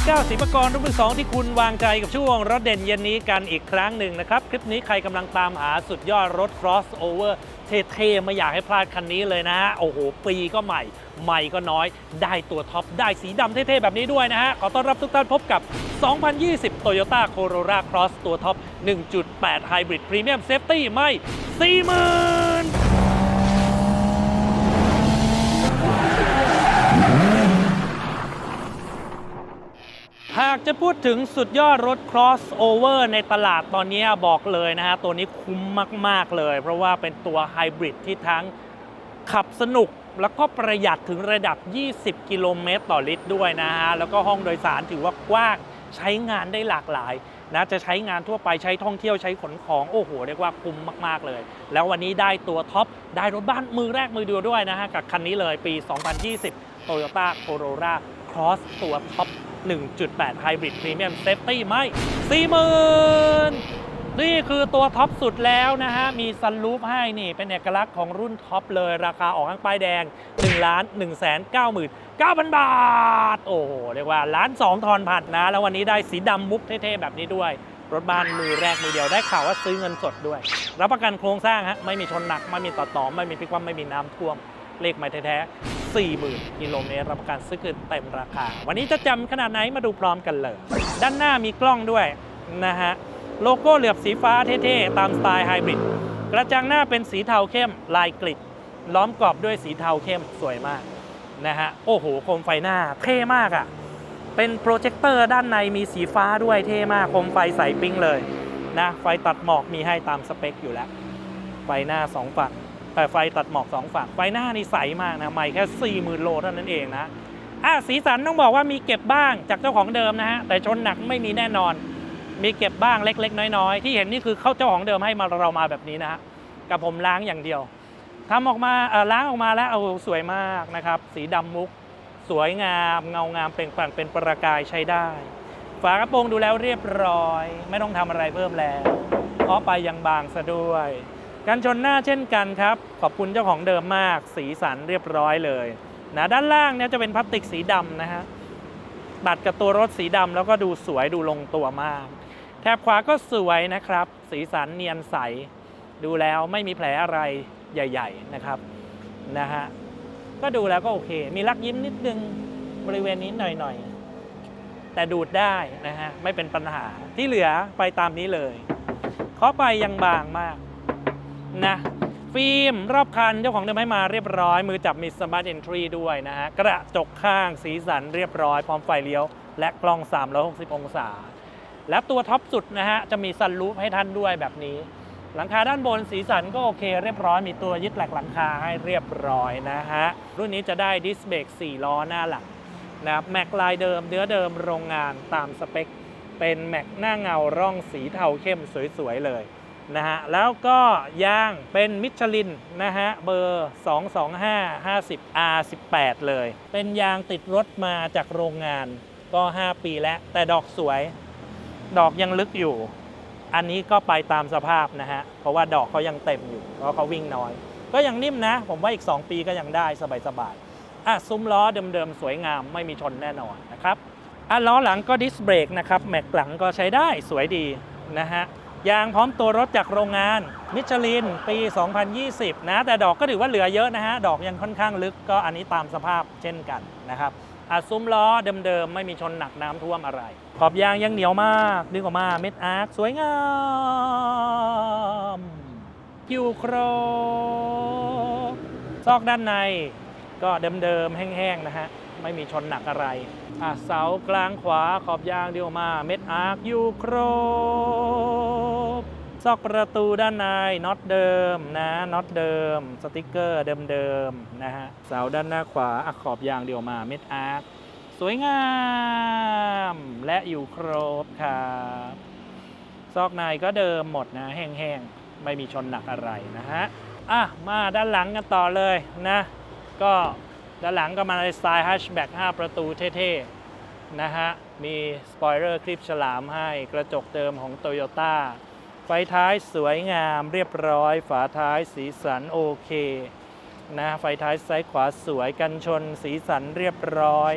วัสดีครับพบกับนักสิบเก้าศิลปากรรุ่นที่สองที่คุณวางใจกับช่วงรถเด่นเย็นนี้กันอีกครั้งหนึ่งนะครับ คลิปนี้ใครกำลังตามหาสุดยอดรถ crossover เท่ๆไม่อยากให้พลาดคันนี้เลยนะฮะ โอ้โห ปีก็ใหม่ ใหม่ก็น้อย ได้ตัวท็อป ได้สีดำเท่ๆ แบบนี้ด้วยนะฮะ ขอต้อนรับทุกท่านพบกับ 2020 Toyota Corolla Cross ตัวท็อป 1.8 Hybrid Premium Safety ไม่ 40,000ากจะพูดถึงสุดยอดรถ crossover ในตลาดตอนนี้บอกเลยนะฮะ ตัวนี้คุ้มมาก ๆ เลย เพราะว่าเป็นตัวไฮบริดที่ทั้งขับสนุกแล้วก็ประหยัดถึงระดับ 20 กิโลเมตรต่อลิตรด้วยนะฮะ แล้วก็ห้องโดยสารถือว่ากว้างใช้งานได้หลากหลายนะจะใช้งานทั่วไปใช้ท่องเที่ยวใช้ขนของ โอ้โห เรียกว่าคุ้มมาก ๆ เลย แล้ววันนี้ได้ตัวท็อป ได้รถบ้านมือแรกมือเดียวด้วยนะฮะ กับคันนี้เลยปี 2020 Toyota Corolla Cross ตัวท็อป 1.8 Hybrid Premium Safety ไม่40,000นี่คือตัวท็อปสุดแล้วนะฮะ มีซันรูฟให้นี่ เป็นเอกลักษณ์ของรุ่นท็อปเลย ราคาออกข้างป้ายแดง1ล้าน1แสน99,000 บาท โอ้โห เรียกว่าล้าน2ทอนผัดนะ แล้ววันนี้ได้สีดำมุกเท่ๆ แบบนี้ด้วย รถบ้านมือแรกมือเดียวได้ข่าวว่าซื้อเงินสดด้วย รับประกันโครงสร้างฮะ ไม่มีชนหนัก ไม่มีต่อต่อไม่มีพิกว่ำไม่มีน้ำท่วม เลขไม่แท้ๆ 40,000 กิโลเมตรรับประกันซื้อคืนเต็มราคา วันนี้จะจำขนาดไหนมาดูพร้อมกันเลย ด้านหน้ามีกล้องด้วยนะฮะ โลโก้เหลือบสีฟ้าเท่ๆ ตามสไตล์ไฮบริด กระจังหน้าเป็นสีเทาเข้มลายกริดล้อมกรอบด้วยสีเทาเข้มสวยมากนะฮะ โอ้โห โคมไฟหน้าเท่มากอะ่ะ เป็นโปรเจคเตอร์ด้านในมีสีฟ้าด้วยเท่มาก โคมไฟใสปิ้งเลยนะ ไฟตัดหมอกมีให้ตามสเปคอยู่แล้ว ไฟหน้าสองฝั่ง แต่ไฟตัดหมอกสองฝั่งไฟหน้านี่ใสมากนะใหม่แค่ 40,000 โลเท่านั้นเองนะอะสีสันต้องบอกว่ามีเก็บบ้างจากเจ้าของเดิมนะฮะแต่ชนหนักไม่มีแน่นอน มีเก็บบ้างเล็ก ๆ น้อยๆ ที่เห็นนี่คือเข้าเจ้าของเดิมให้มาเรามาแบบนี้นะฮะกับผมล้างอย่างเดียวทำออกมาล้างออกมาแล้วเอาสวยมากนะครับ สีดำมุก สวยงามเงางามเปล่งปลั่งเป็นประกายใช้ได้ ฝากระโปรงดูแล้วเรียบร้อย ไม่ต้องทำอะไรเพิ่มแล้วเพราะไปยังบางซะด้วย การชนหน้าเช่นกันครับ ขอบคุณเจ้าของเดิมมาก สีสันเรียบร้อยเลยนะด้านล่างเนี่ยจะเป็นพลาสติกสีดำนะฮะตัดกับตัวรถสีดำแล้วก็ดูสวยดูลงตัวมาก แถบขวาก็สวยนะครับ สีสันเนียนใส ดูแล้วไม่มีแผลอะไรใหญ่ ๆนะครับนะฮะก็ดูแล้วก็โอเค มีรักยิ้มนิดนึงบริเวณนี้หน่อยๆ แต่ดูดได้นะฮะ ไม่เป็นปัญหาที่เหลือไปตามนี้เลยเคาะไปยังบางมาก นะฟิล์มรอบคันเจ้าของเดิมให้มาเรียบร้อย มือจับมีสมาร์ทเอนทรีด้วยนะฮะกระจกข้างสีสันเรียบร้อย พร้อมไฟเลี้ยว และกล้อง 360 องศา และตัวท็อปสุดนะฮะจะมีซันรูฟให้ท่านด้วยแบบนี้ หลังคาด้านบนสีสันก็โอเค เรียบร้อยมีตัวยึดแหลกหลังคาให้เรียบร้อยนะฮะรุ่นนี้จะได้ดิสเบรก4ล้อหน้าหลังนะครับแม็กลายเดิมเนื้อเดิมโรงงานตามสเปคเป็นแม็กหน้าเงาร่องสีเทาเข้มสวยๆเลย นะฮะแล้วก็ยางเป็นมิชลินนะฮะเบอร์ 225 50 R18 เลย เป็นยางติดรถมาจากโรงงานก็ 5 ปีแล้ว แต่ดอกสวย ดอกยังลึกอยู่ อันนี้ก็ไปตามสภาพนะฮะ เพราะว่าดอกเขายังเต็มอยู่ เพราะเขาวิ่งน้อย ก็ยังนิ่มนะ ผมว่าอีก 2 ปีก็ยังได้สบายๆอะซุ้มล้อเดิมๆ สวยงามไม่มีชนแน่นอนนะครับอะล้อหลังก็ดิสเบรกนะครับ แม็กหลังก็ใช้ได้สวยดีนะฮะ ยางพร้อมตัวรถจากโรงงาน มิชลินปี 2020 นะ แต่ดอกก็ถือว่าเหลือเยอะนะฮะ ดอกยังค่อนข้างลึกก็อันนี้ตามสภาพเช่นกันนะครับอะซุ้มล้อเดิมๆ ไม่มีชนหนักน้ำท่วมอะไร ขอบยางยังเหนียวมากดึงออกมาเม็ดอาร์คสวยงามคิวโครซอกด้านในก็เดิมๆ แห้งๆ นะฮะ ไม่มีชนหนักอะไร อะ เสากลางขวาขอบยางเดียวมา เม็ดอาร์คยูโครบ ซอกประตูด้านในน็อตเดิมนะน็อตเดิม สติกเกอร์เดิมๆนะฮะ เสาด้านหน้าขวาอขอบยางเดียวมา เม็ดอาร์คสวยงาม และอยู่ครบครับซอกในก็เดิมหมดนะ แห้งๆ ไม่มีชนหนักอะไรนะฮะ อะ มาด้านหลังกันต่อเลยนะ ก็ ด้านหลังก็มาในสไตล์ฮัชแบ็ก5ประตูเท่ๆ นะฮะ มีสปอยเลอร์คลิปฉลามให้กระจกเดิมของโตโยต้าไฟท้ายสวยงามเรียบร้อย ฝาท้ายสีสันโอเคนะไฟท้ายซ้ายขวาสวยกันชนสีสันเรียบร้อย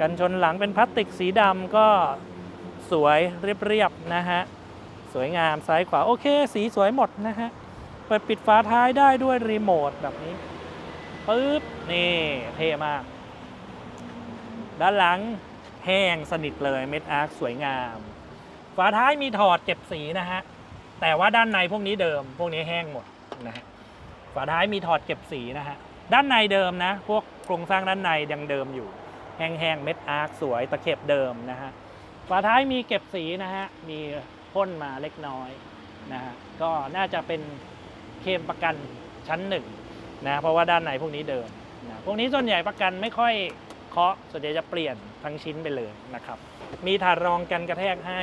กันชนหลังเป็นพลาสติกสีดำก็สวยเรียบๆนะฮะ สวยงามซ้ายขวาโอเค สีสวยหมดนะฮะ เปิดปิดฝาท้ายได้ด้วยรีโมทแบบนี้ ปึ๊บนี่เท่มาก ด้านหลังแห้งสนิทเลยเม็ดอาร์คสวยงาม ฝาท้ายมีถอดเก็บสีนะฮะ แต่ว่าด้านในพวกนี้เดิม พวกนี้แห้งหมดนะฮะฝาท้ายมีถอดเก็บสีนะฮะ ด้านในเดิมนะ พวกโครงสร้างด้านในยังเดิมอยู่ แห้งๆเม็ดอาร์คสวยตะเข็บเดิมนะฮะ ฝาท้ายมีเก็บสีนะฮะ มีพ่นมาเล็กน้อยนะฮะ ก็น่าจะเป็นเคลมประกันชั้นหนึ่ง นะเพราะว่าด้านในพวกนี้เดิมนะพวกนี้ส่วนใหญ่ประกันไม่ค่อยเคาะส่วนใหญ่จะเปลี่ยนทั้งชิ้นไปเลยนะครับ มีถาดรองกันกระแทกให้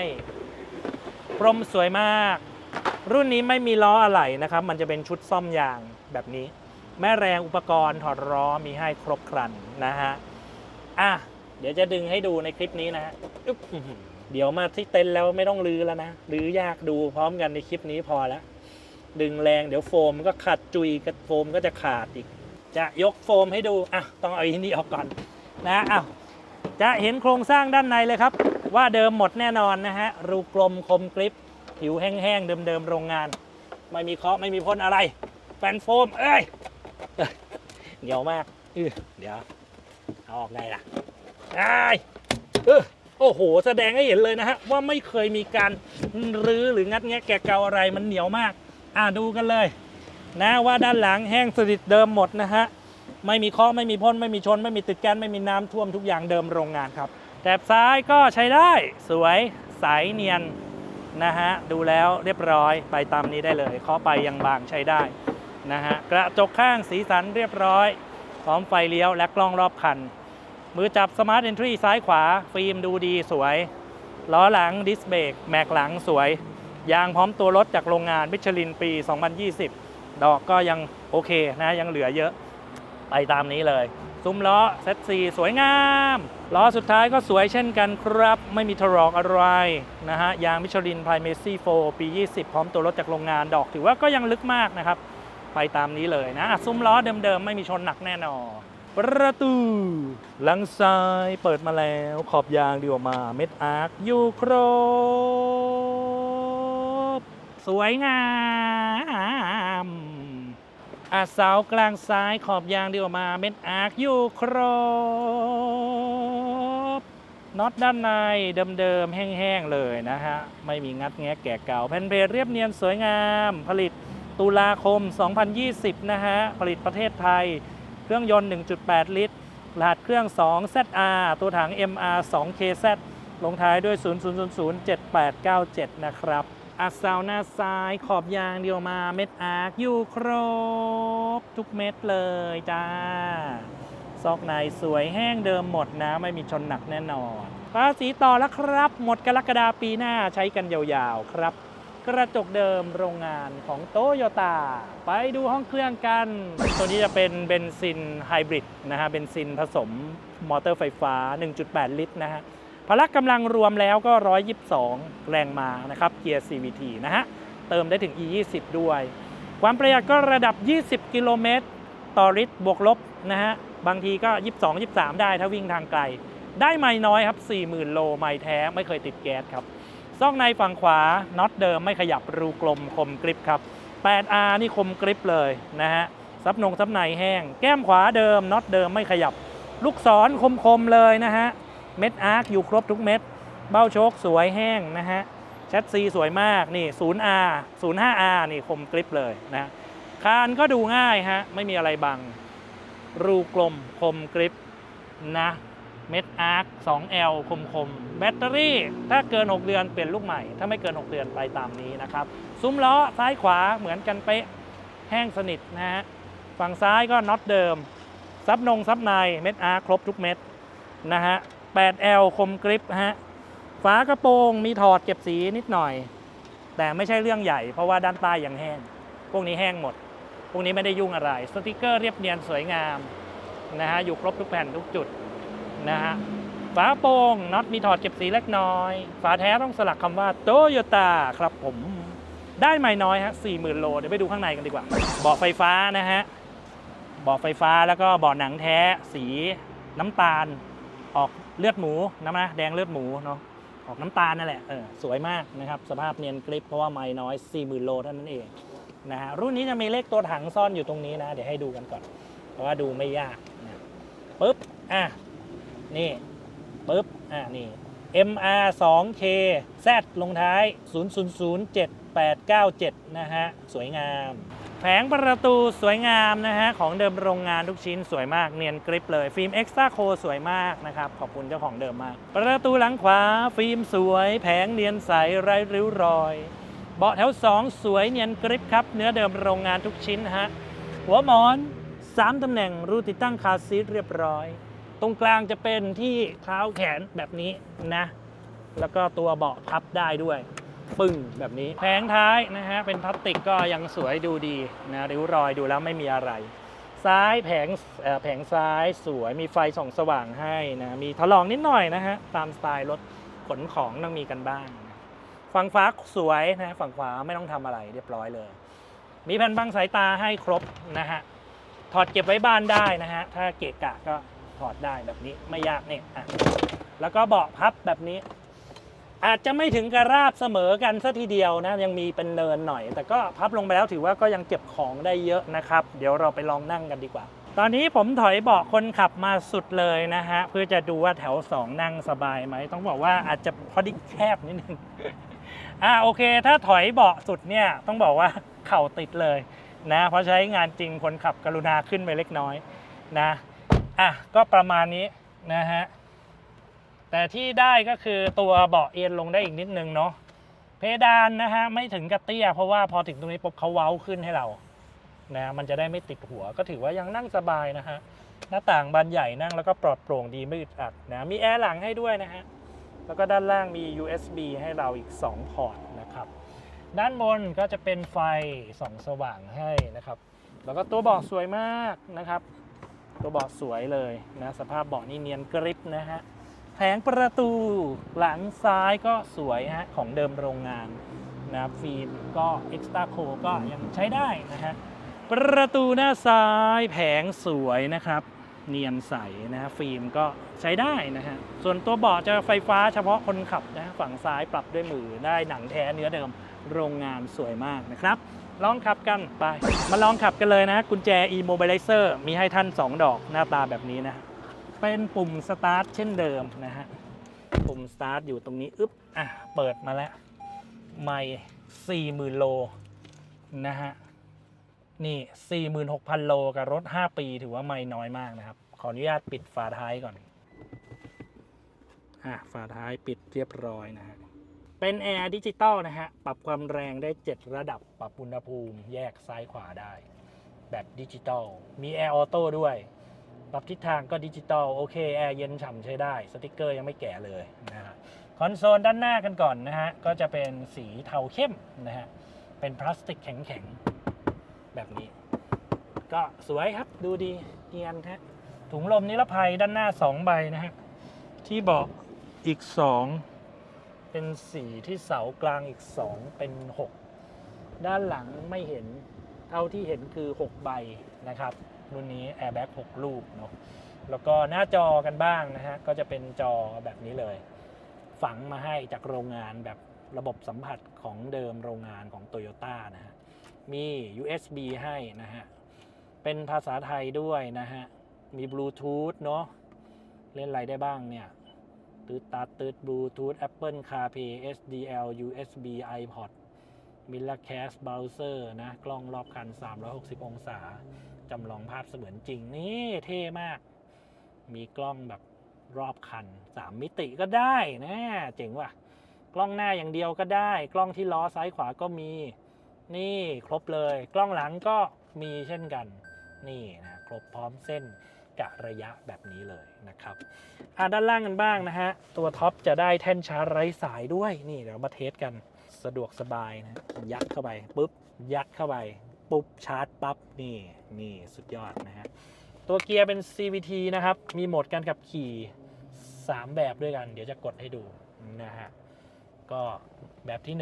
พรมสวยมาก รุ่นนี้ไม่มีล้ออะไหล่นะครับ มันจะเป็นชุดซ่อมยางแบบนี้ แม่แรงอุปกรณ์ถอดล้อมีให้ครบครันนะฮะอะเดี๋ยวจะดึงให้ดูในคลิปนี้นะฮะอึ๊บอื้อหือเดี๋ยวมาที่เต็นท์แล้วไม่ต้องลื้อแล้วนะลื้อยากดูพร้อมกันในคลิปนี้พอแล้ว ดึงแรงเดี๋ยวโฟมก็ขัดจุยกับโฟมก็จะขาดอีก จะยกโฟมให้ดูอะต้องเอาอันนี้ออกก่อนนะอ้าวจะเห็นโครงสร้างด้านในเลยครับ ว่าเดิมหมดแน่นอนนะฮะรูกลมคมกริปผิวแห้งๆเดิมๆโรงงาน ไม่มีเคาะไม่มีพ่นอะไรแฟนโฟมเอ้ยเหนียวมากอื้อเดี๋ยวเอาออกไงล่ะไอ้เออโอ้โห แสดงให้เห็นเลยนะฮะ ว่าไม่เคยมีการรื้อหรืองัดแงะแกะเกาอะไรมันเหนียวมาก อ่าดูกันเลย นะว่าด้านหลังแห้งสนิทเดิมหมดนะฮะไม่มีเคาะไม่มีพ่นไม่มีชน ไม่มีติดแก๊สไม่มีน้ำท่วมทุกอย่างเดิมโรงงานครับแถบซ้ายก็ใช้ได้สวยใสเนียนนะฮะดูแล้วเรียบร้อยไปตามนี้ได้เลยเคาะไปยังบางใช้ได้นะฮะกระจกข้างสีสันเรียบร้อย พร้อมไฟเลี้ยวและกล้องรอบคัน มือจับสมาร์ทเอนทรีซ้ายขวา ฟิล์มดูดีสวย ล้อหลังดิสเบรกแม็กหลังสวย ยางพร้อมตัวรถจากโรงงานมิชลินปี 2020 ดอกก็ยังโอเคนะยังเหลือเยอะไปตามนี้เลย ซุ้มล้อเซตซีสวยงามล้อสุดท้ายก็สวยเช่นกันครับ ไม่มีทรอกอะไรนะฮะยางมิชลินไพายเมซี่โฟปี 20 พร้อมตัวรถจากโรงงานดอกถือว่าก็ยังลึกมากนะครับไปตามนี้เลยนะอะซุ้มล้อเดิมๆ ไม่มีชนหนักแน่นอนประตู หลังซ้ายเปิดมาแล้วขอบยางดีออกมาเม็ดอาร์คอยู่ครบ สวยงามอาเสากลางซ้ายขอบยางดีออกมาเม็ดอาร์คอยู่ครบน็อตด้านในเดิมๆแห้งๆเลยนะฮะ ไม่มีงัดแงะแก่เก่าแผ่นเพจเรียบเนียนสวยงาม ผลิตตุลาคม 2020 นะฮะ ผลิตประเทศไทย เครื่องยนต์ 1.8 ลิตรรหัสเครื่อง 2 ZR ตัวถัง MR 2 KZ ลงท้ายด้วย 00007897 นะครับ อัสาหน้าซ้ายขอบยางเดียวมาเม็ดอาร์คอยู่ครบ ทุกเม็ดเลยจ้า ซอกในสวยแห้งเดิมหมดนะ ไม่มีชนหนักแน่นอนภาษีต่อแล้วครับ หมดกรกฎาปีหน้าใช้กันยาวๆครับ กระจกเดิมโรงงานของโตโยต้าไปดูห้องเครื่องกัน ตัวนี้จะเป็นเบนซินไฮบริดนะฮะเบนซินผสมมอเตอร์ไฟฟ้า 1.8 ลิตรนะฮะ พละกำลังรวมแล้วก็ 122 แรงม้านะครับเกียร์ CVT นะฮะ เติมได้ถึง E20 ด้วย ความประหยัดก็ระดับ 20 กิโลเมตรต่อลิตรบวกลบนะฮะ บางทีก็ 22 23 ได้ถ้าวิ่งทางไกล ได้ไม่น้อยครับ 40,000 โลไม่แท้ไม่เคยติดแก๊สครับซอกในฝั่งขวาน็อตเดิมไม่ขยับรูกลมคมกริปครับ 8R นี่คมกริปเลยนะฮะซับนงซับในแห้ง แก้มขวาเดิมน็อตเดิมไม่ขยับ ลูกศรคมๆเลยนะฮะ เม็ดอาร์คอยู่ครบทุกเม็ด เบ้าโชคสวยแห้งนะฮะแชทซีสวยมากนี่ 0R 05R นี่คมกริปเลยนะคานก็ดูง่ายฮะ ไม่มีอะไรบัง รูกลมคมกริปนะเม็ดอาร์ค 2L คมคมแบตเตอรี่ ถ้าเกิน 6 เดือนเปลี่ยนลูกใหม่ ถ้าไม่เกิน 6 เดือนไปตามนี้นะครับ ซุ้มล้อซ้ายขวาเหมือนกันเป๊ะ แห้งสนิทนะฮะ ฝั่งซ้ายก็น็อตเดิม ซับนงซับในเม็ดอาร์ครบทุกเม็ดนะฮะ 8L คมกริปฮะ ฝากระโปรงมีถอดเก็บสีนิดหน่อย แต่ไม่ใช่เรื่องใหญ่ เพราะว่าด้านใต้ยังแห้ง พวกนี้แห้งหมด พวกนี้ไม่ได้ยุ่งอะไร สติกเกอร์เรียบเนียนสวยงามนะฮะ อยู่ครบทุกแผ่นทุกจุดนะฮะ ฝาโปร่งน็อตมีถอดเก็บสีเล็กน้อย ฝาแท้ต้องสลักคำว่าโตโยต้าครับผม ได้ไม่น้อยฮะ40,000โล เดี๋ยวไปดูข้างในกันดีกว่า เบาะไฟฟ้านะฮะ เบาะไฟฟ้าแล้วก็เบาะหนังแท้สีน้ำตาล ออก เลือดหมูนะมะแดงเลือดหมูเนาะออกน้ำตาลนั่นแหละเออสวยมากนะครับ สภาพเนียนกริปเพราะว่าไม้น้อย 40,000 โลเท่านั้นเองนะฮะรุ่นนี้จะมีเลขตัวถังซ่อนอยู่ตรงนี้นะ เดี๋ยวให้ดูกันก่อน เพราะว่าดูไม่ยากนะปึ๊บอะนี่ปึ๊บอะนี่ MR 2K Z ลงท้าย 000787นะฮะ สวยงาม แผงประตูสวยงามนะฮะของเดิมโรงงานทุกชิ้นสวยมากเนียนกริปเลย ฟิล์มเอ็กซ์ตร้าโคสวยมากนะครับขอบคุณเจ้าของเดิมมาก ประตูหลังขวา ฟิล์มสวย แผงเนียนใสไร้ริ้วรอย เบาะแถว 2 สวยเนียนกริปครับ เนื้อเดิมโรงงานทุกชิ้นฮะหัวหมอน 3ตำแหน่งรูติดตั้งคาซีทเรียบร้อย ตรงกลางจะเป็นที่เท้าแขนแบบนี้นะ แล้วก็ตัวเบาะพับได้ด้วย ปึ้งแบบนี้ แผงท้ายนะฮะ เป็นพลาสติกก็ยังสวยดูดีนะริ้วรอยดูแล้วไม่มีอะไร ซ้ายแผงแผงซ้ายสวยมีไฟส่องสว่างให้นะมีถลอกนิดหน่อยนะฮะ ตามสไตล์รถขนของต้องมีกันบ้าง ฝั่งฟ้าสวยนะฝั่งขวาไม่ต้องทำอะไรเรียบร้อยเลย มีแผ่นบังสายตาให้ครบนะฮะถอดเก็บไว้บ้านได้นะฮะ ถ้าเกะกะก็ถอดได้แบบนี้ไม่ยากเนี่ยอะแล้วก็เบาะพับแบบนี้ อาจจะไม่ถึงกระราบเสมอกันซะทีเดียวนะ ยังมีเป็นเนินหน่อย แต่ก็พับลงไปแล้วถือว่าก็ยังเก็บของได้เยอะนะครับ เดี๋ยวเราไปลองนั่งกันดีกว่า ตอนนี้ผมถอยเบาะคนขับมาสุดเลยนะฮะ เพื่อจะดูว่าแถว 2 นั่งสบายไหม ต้องบอกว่าอาจจะพอดีแคบนิดนึงอ่าโอเค ถ้าถอยเบาะสุดเนี่ยต้องบอกว่าเข่าติดเลยนะเพราะใช้งานจริงคนขับกรุณาขึ้นไปเล็กน้อยนะอะก็ประมาณนี้นะฮะ แต่ที่ได้ก็คือตัวเบาะเอ็นลงได้อีกนิดนึงเนาะเพดานนะฮะไม่ถึงกระเตี้ย เพราะว่าพอถึงตรงนี้ปุ๊บเขาเว้าขึ้นให้เรานะมันจะได้ไม่ติดหัวก็ถือว่ายังนั่งสบายนะฮะหน้าต่างบานใหญ่นั่งแล้วก็ปลอดโปร่งดีไม่อึดอัดนะมีแอร์หลังให้ด้วยนะฮะแล้วก็ด้านล่างมี USB ให้เราอีก 2 พอร์ตนะครับ ด้านบนก็จะเป็นไฟส่องสว่างให้นะครับ แล้วก็ตัวเบาะสวยมากนะครับ ตัวเบาะสวยเลยนะสภาพเบาะนี่เนียนกริปนะฮะ แผงประตูหลังซ้ายก็สวยฮะของเดิมโรงงานนะฟิล์มก็ Extra c o ก็ยังใช้ได้นะฮะประตูหน้าซ้ายแผงสวยนะครับ เนียนใสนะฟิล์มก็ใช้ได้นะฮะส่วนตัวเบาะจะไฟฟ้าเฉพาะคนขับนะฮะฝั่งซ้ายปรับด้วยมือได้หนังแท้เนื้อเดิมโรงงานสวยมากนะครับลองขับกันไป มาลองขับกันเลยนะ กุญแจ e-mobilizer มีให้ท่าน 2 ดอกหน้าตาแบบนี้นะ เป็นปุ่มสตาร์ทเช่นเดิมนะฮะ ปุ่มสตาร์ทอยู่ตรงนี้ อึ๊บ อะ เปิดมาแล้ว ไม่สี่หมื่นโลนะฮะ นี่สี่หมื่นหกพันโลกับรถ5ปีถือว่าไม่น้อยมากนะครับ ขออนุญาตปิดฝาท้ายก่อน อะ ฝาท้ายปิดเรียบร้อยนะฮะ เป็นแอร์ดิจิตอลนะฮะ ปรับความแรงได้ 7 ระดับ ปรับอุณหภูมิ แยกซ้ายขวาได้ แบบดิจิตอล มีแอร์ออโต้ด้วย ปรับทิศทางก็ดิจิตอลโอเคแอร์เย็นฉ่ำใช้ได้ สติกเกอร์ยังไม่แก่เลยนะฮะคอนโซลด้านหน้ากันก่อนนะฮะ ก็จะเป็นสีเทาเข้มนะฮะ เป็นพลาสติกแข็งๆ แบบนี้ ก็สวยครับดูดีเนียนฮะถุงลมนิรภัยด้านหน้า 2 ใบนะฮะ ที่เบาะอีก 2 เป็นสีที่เสากลางอีก 2 เป็น 6 ด้านหลังไม่เห็นเท่าที่เห็นคือ 6 ใบนะครับ รุ่นนี้ Airbag 6 ลูกเนาะแล้วก็หน้าจอกันบ้างนะฮะก็จะเป็นจอแบบนี้เลย ฝังมาให้จากโรงงานแบบระบบสัมผัสของเดิมโรงงานของ Toyota นะฮะมี USB ให้นะฮะเป็นภาษาไทยด้วยนะฮะมีบลูทูธเนาะเล่นอะไรได้บ้างเนี่ยตืดตัดตืดบลูทูธ Apple CarPlay SDL USB iPod m i r r o r c a s t Browser นะ กล้องรอบคัน 360 องศา จำลองภาพเสมือนจริงนี่เท่มาก มีกล้องแบบรอบคัน 3 มิติก็ได้นะเจ๋งว่ะ กล้องหน้าอย่างเดียวก็ได้ กล้องที่ล้อซ้ายขวาก็มี นี่ครบเลย กล้องหลังก็มีเช่นกัน นี่นะครบพร้อมเส้นกะระยะแบบนี้เลยนะครับอะด้านล่างกันบ้างนะฮะ ตัวท็อปจะได้แท่นชาร์จไร้สายด้วย นี่เดี๋ยวมาเทสกัน สะดวกสบายนะ ยัดเข้าไปปุ๊บ ยัดเข้าไป ปุ๊บชาร์จปั๊บนี่นี่สุดยอดนะฮะตัวเกียร์เป็น CVT นะครับ มีโหมดการขับขี่ 3 แบบด้วยกัน เดี๋ยวจะกดให้ดูนะฮะ ก็แบบที่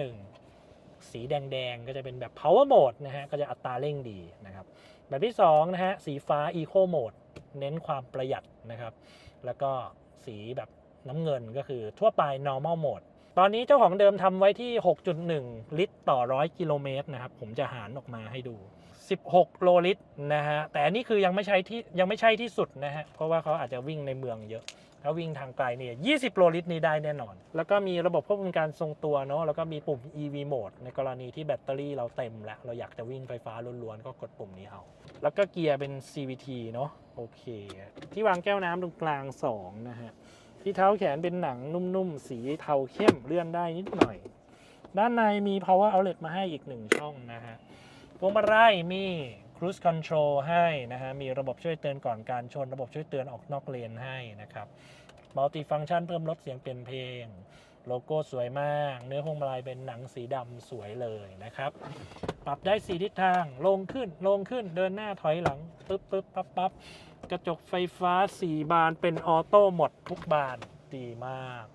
1 สีแดงๆ ก็จะเป็นแบบ power mode นะฮะ ก็จะอัตราเร่งดีนะครับ แบบที่ 2 นะฮะ สีฟ้า eco mode เน้นความประหยัดนะครับ แล้วก็สีแบบน้ำเงินก็คือทั่วไป normal mode ตอนนี้เจ้าของเดิมทำไว้ที่ 6.1 ลิตรต่อ 100 กิโลเมตรนะครับ ผมจะหารออกมาให้ดู 16 โลลิตรนะฮะ แต่อันนี้คือยังไม่ใช่ที่ยังไม่ใช่ที่สุดนะฮะ เพราะว่าเขาอาจจะวิ่งในเมืองเยอะ ถ้าวิ่งทางไกลเนี่ย 20 โลลิตรนี้ได้แน่นอน แล้วก็มีระบบควบคุมการทรงตัวเนาะ แล้วก็มีปุ่ม EV mode ในกรณีที่แบตเตอรี่เราเต็มแล้ว เราอยากจะวิ่งไฟฟ้าล้วนๆ ก็กดปุ่มนี้เอา แล้วก็เกียร์เป็น CVT เนาะ โอเค ที่วางแก้วน้ำตรงกลาง 2 นะฮะ ที่เท้าแขนเป็นหนังนุ่มๆ สีเทาเข้มเลื่อนได้นิดหน่อย ด้านในมี power outlet มาให้อีกหนึ่งช่องนะฮะพวงมาลัยมี cruise control ให้นะฮะ มีระบบช่วยเตือนก่อนการชน ระบบช่วยเตือนออกนอกเลนให้นะครับ multi function เพิ่มลดเสียงเปลี่ยนเพลง โลโก้สวยมาก เนื้อพวงมาลัยเป็นหนังสีดำสวยเลยนะครับ ปรับได้สีทิศทาง ลงขึ้น ลงขึ้น เดินหน้าถอยหลัง ปึ๊บปึ๊บปั๊บปั๊บ กระจกไฟฟ้า 4 บานเป็นออโต้หมดทุกบานดีมาก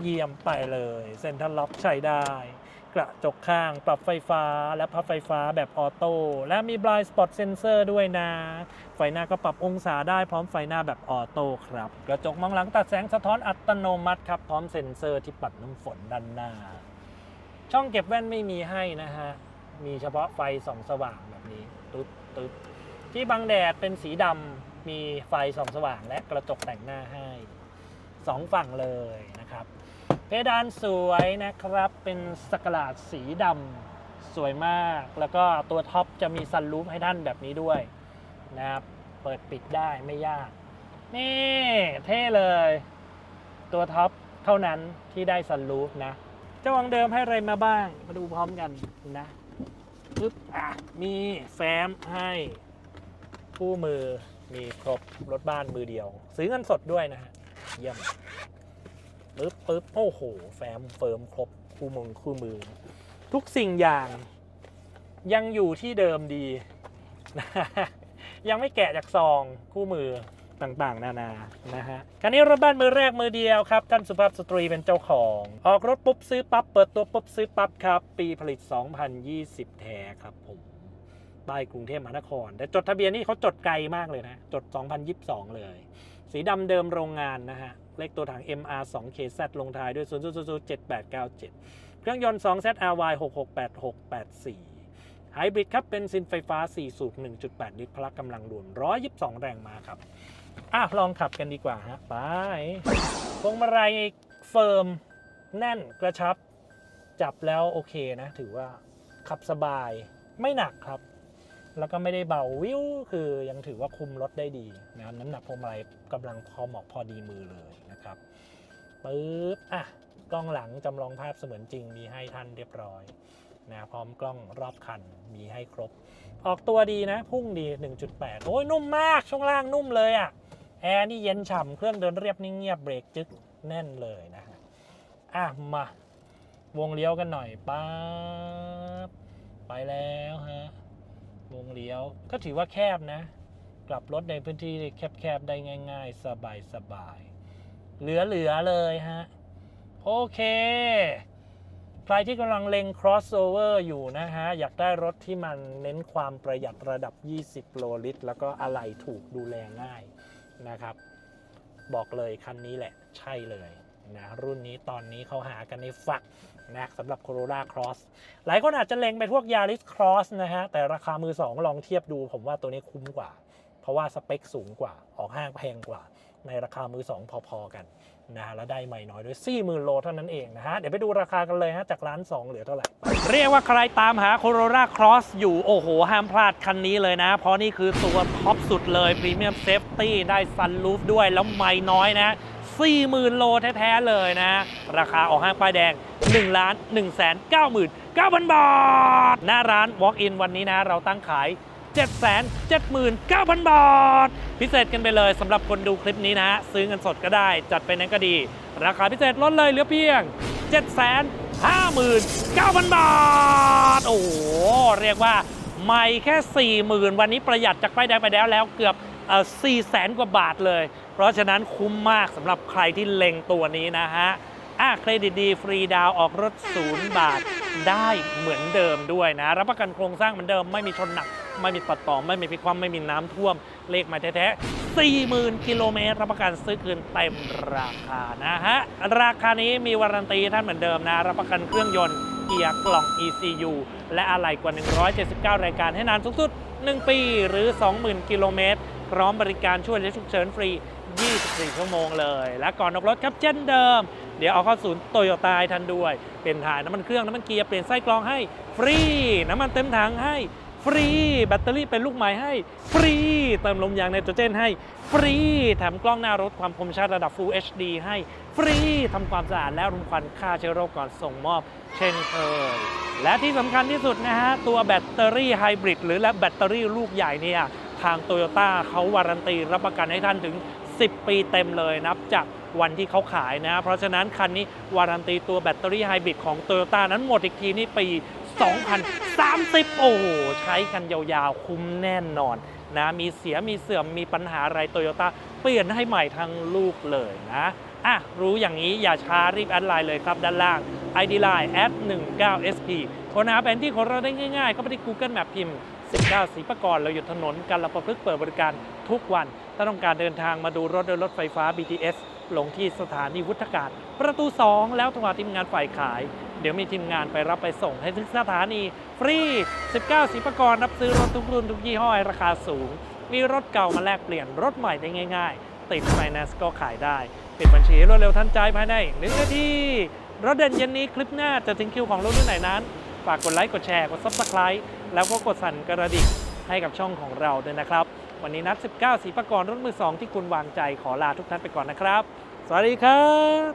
เยี่ยมไปเลยเซ็นทรัลล็อกใช้ได้ กระจกข้างปรับไฟฟ้าและพับไฟฟ้าแบบออโต้และมี blind spot sensor ด้วยนะ ไฟหน้าก็ปรับองศาได้พร้อมไฟหน้าแบบออโต้ครับ กระจกมองหลังตัดแสงสะท้อนอัตโนมัติครับพร้อมเซ็นเซอร์ที่ปัดน้ำฝนด้านหน้า ช่องเก็บแว่นไม่มีให้นะฮะมีเฉพาะไฟส่องสว่างแบบนี้ตึ๊ดตึ๊ดที่บังแดดเป็นสีดำ มีไฟส่องสว่างและกระจกแต่งหน้าให้สองฝั่งเลยนะครับ เพดานสวยนะครับเป็นสกลาดสีดำสวยมาก แล้วก็ตัวท็อปจะมีซันรูฟให้ท่านแบบนี้ด้วยนะครับเปิดปิดได้ไม่ยาก นี่เท่เลย ตัวท็อปเท่านั้นที่ได้ซันรูฟนะเจ้าของเดิมให้อะไรมาบ้าง มาดูพร้อมกันนะปึ๊บอะมีแฟ้มให้คู่มือ มีครบรถบ้านมือเดียว ซื้อเงินสดด้วยนะฮะเยี่ยมปึ๊บปึ๊บโอ้โห แฟ้มเฟิร์มครบคู่มือคู่มือ ทุกสิ่งอย่างยังอยู่ที่เดิมดีนะยังไม่แกะจากซองคู่มือต่างๆ นานานะฮะคันนี้รถบ้านมือแรกมือเดียวครับ ท่านสุภาพสตรีเป็นเจ้าของ ออกรถปุ๊บซื้อปั๊บ เปิดตัวปุ๊บซื้อปั๊บครับ ปีผลิต 2020 แท้ครับผม ป้กรุงเทพมหานคร แต่จดทะเบียนนี่เขาจดไกลมากเลยนะ จด 2022 เลย สีดำเดิมโรงงานนะฮะ เลขตัวถัง MR 2 KZ ลงท้ายด้วย 0 0 0 7 8 9 7 เครื่องยนต์2 ZRY 668684ไฮบริดครับ เป็นซินไฟฟ้า 4 สูบ 1.8 ลิตร พละกำลังรวม 122 แรงม้าครับ อะ ลองขับกันดีกว่าฮะ ไปพวงมาลัยเฟิร์ม แน่นกระชับ จับแล้วโอเคนะ ถือว่าขับสบายไม่หนักครับ แล้วก็ไม่ได้เบาวิวคือยังถือว่าคุมรถได้ดีนะครับน้ำหนักพวงมาลัยกำลังพอเหมาะพอดีมือเลยนะครับปึ๊บอะกล้องหลังจำลองภาพเสมือนจริงมีให้ท่านเรียบร้อยนะพร้อมกล้องรอบคันมีให้ครบ ออกตัวดีนะ พุ่งดี 1.8 โอ้ยนุ่มมาก ช่วงล่างนุ่มเลยอะ่ะแอร์นี่เย็นฉ่ำเครื่องเดินเรียบนิ่งเงียบเบรกจึ๊กแน่นเลยนะฮะอะมาวงเลี้ยวกันหน่อยป๊าบไปแล้วฮะ วงเลี้ยว ก็ถือว่าแคบนะ กลับรถในพื้นที่แคบๆ ได้ง่าย ๆ สบายๆ เหลือๆ เลยฮะ โอเค ใครที่กำลังเล็ง crossover อยู่นะฮะ อยากได้รถที่มันเน้นความประหยัดระดับ 20 โลลิตร แล้วก็อะไหล่ถูกดูแลง่ายนะครับ บอกเลยคันนี้แหละใช่เลย นะรุ่นนี้ตอนนี้เขาหากันในฝักนะสำหรับ Corolla Cross หลายคนอาจจะเล็งไปพวก Yaris Cross นะฮะ แต่ราคามือ2ลองเทียบดู ผมว่าตัวนี้คุ้มกว่า เพราะว่าสเปคสูงกว่าออกห้างแพงกว่า ในราคามือ2พอๆกันนะฮะแล้วได้ไม่น้อยด้วย 40,000 โลเท่านั้นเองนะฮะ เดี๋ยวไปดูราคากันเลยฮะ จากร้าน 2 เหลือเท่าไหร่ เรียกว่าใครตามหา Corolla Cross อยู่ โอ้โห ห้ามพลาดคันนี้เลยนะ เพราะนี่คือตัวท็อปสุดเลย Premium Safety ได้ Sunroof ด้วยแล้วไม่น้อยนะ 40,000 โลแท้ๆเลยนะ ราคาออกห้างป้ายแดง1ล้าน1 9 9 0 0 0 บาท หน้าร้าน Walk in วันนี้นะ เราตั้งขาย 779,000 บาท พิเศษกันไปเลยสำหรับคนดูคลิปนี้นะ ซื้อเงินสดก็ได้ จัดไปนั้นก็ดี ราคาพิเศษลดเลยเหลือเพียง 759,000 บาท โอ้โห เรียกว่า ไม่แค่ 40,000 วันนี้ประหยัดจากป้ายแดงไปแล้วแล้วเกือบ เอ่อ4แสนกว่าบาทเลย เพราะฉะนั้นคุ้มมากสำหรับใครที่เล็งตัวนี้นะฮะอะเครดิตดีฟรีดาวออกรถศูนย์บาทได้เหมือนเดิมด้วยนะ รับประกันโครงสร้างเหมือนเดิมไม่มีชนหนัก ไม่มีตัดต่อไม่มีพิคว่ำไม่มีน้ำท่วม เลขมาแท้ๆ40,000 กิโลเมตร รับประกันซื้อคืนเต็มราคานะฮะ ราคานี้มีวารันตีท่านเหมือนเดิมนะ รับประกันเครื่องยนต์เกียร์กล่อง ECU และอะไหล่กว่า 179 รายการให้นานสูงสุด 1 ปีหรือ 20,000 กิโลเมตร พร้อมบริการช่วยเหลือฉุกเฉินฟรี 24 ชั่วโมงเลย และก่อนออกรถครับเช่นเดิม เดี๋ยวเอาเข้าศูนย์โตโยต้าทันด้วย เป็นถ่ายน้ำมันเครื่องน้ำมันเกียร์เปลี่ยนไส้กรองให้ฟรี น้ำมันเต็มถังให้ ฟรี แบตเตอรี่เป็นลูกใหม่ให้ ฟรี เติมลมยางไนโตรเจนให้ ฟรี แถมกล้องหน้ารถความคมชัดระดับ Full HD ให้ ฟรีทำความสะอาดและรุมควันฆ่าเชื้อโรคก่อนส่งมอบ เช่นเคย และที่สำคัญที่สุดนะฮะ ตัวแบตเตอรี่ไฮบริดหรือและแบตเตอรี่ลูกใหญ่เนี่ยทางโตโยต้าเขาวารันตีรับประกันให้ท่านถึง 10 ปีเต็มเลยนับจากวันที่เขาขายนะ เพราะฉะนั้นคันนี้วารันตีตัวแบตเตอรี่ไฮบริดของโตโยต้านั้นหมดอีกทีนี่ปี 2030 โอ้โห ใช้กันยาวๆ คุ้มแน่นอนนะมีเสียมีเสื่อมมีปัญหาอะไรโตโยต้าเปลี่ยนให้ใหม่ทั้งลูกเลยนะอะรู้อย่างนี้อย่าช้ารีบแอดไลน์เลยครับ ด้านล่าง ID Line แอด19 SP ค้นหาแผนที่ของเราได้ง่ายๆ เข้าไปที่ Google Map พิมพ์ 19สีประกรณ์เราอยู่ถนนกันละประพฤกษ์เปิดบริการทุกวัน ถ้าต้องการเดินทางมาดูรถโดยรถไฟฟ้า BTS ลงที่สถานีวุฒากาศ ประตู 2 แล้วโทรหาทีมงานฝ่ายขาย เดี๋ยวมีทีมงานไปรับไปส่งให้ถึงสถานี ฟรี 19สีประกรรับซื้อรถทุกรุ่นทุกยี่ห้อราคาสูง มีรถเก่ามาแลกเปลี่ยนรถใหม่ได้ง่าย ๆ ติดไฟแนนซ์ก็ขายได้ ปิดบัญชีรวดเร็วทันใจภายในหนึ่งนาทีรถเด่นเย็นนี้คลิปหน้าจะถึงคิวของรถรุ่นไหนนั้น ฝากกดไลค์กดแชร์กด subscribe แล้วก็กดสั่นกระดิ่งให้กับช่องของเราด้วยนะครับ วันนี้นัด 19 สีประกรณ์รถมือ 2 ที่คุณวางใจขอลาทุกท่านไปก่อนนะครับ สวัสดีครับ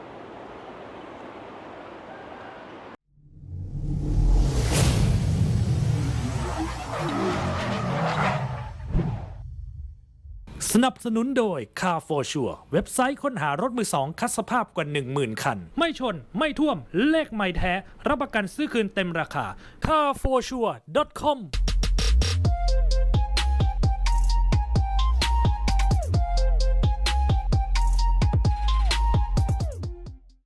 สนับสนุนโดย Car for Sure เว็บไซต์ค้นหารถมือสองคัดสภาพกว่า 10,000 คัน ไม่ชน ไม่ท่วม เลขไม่แท้ รับประกันซื้อคืนเต็มราคา carforsure.com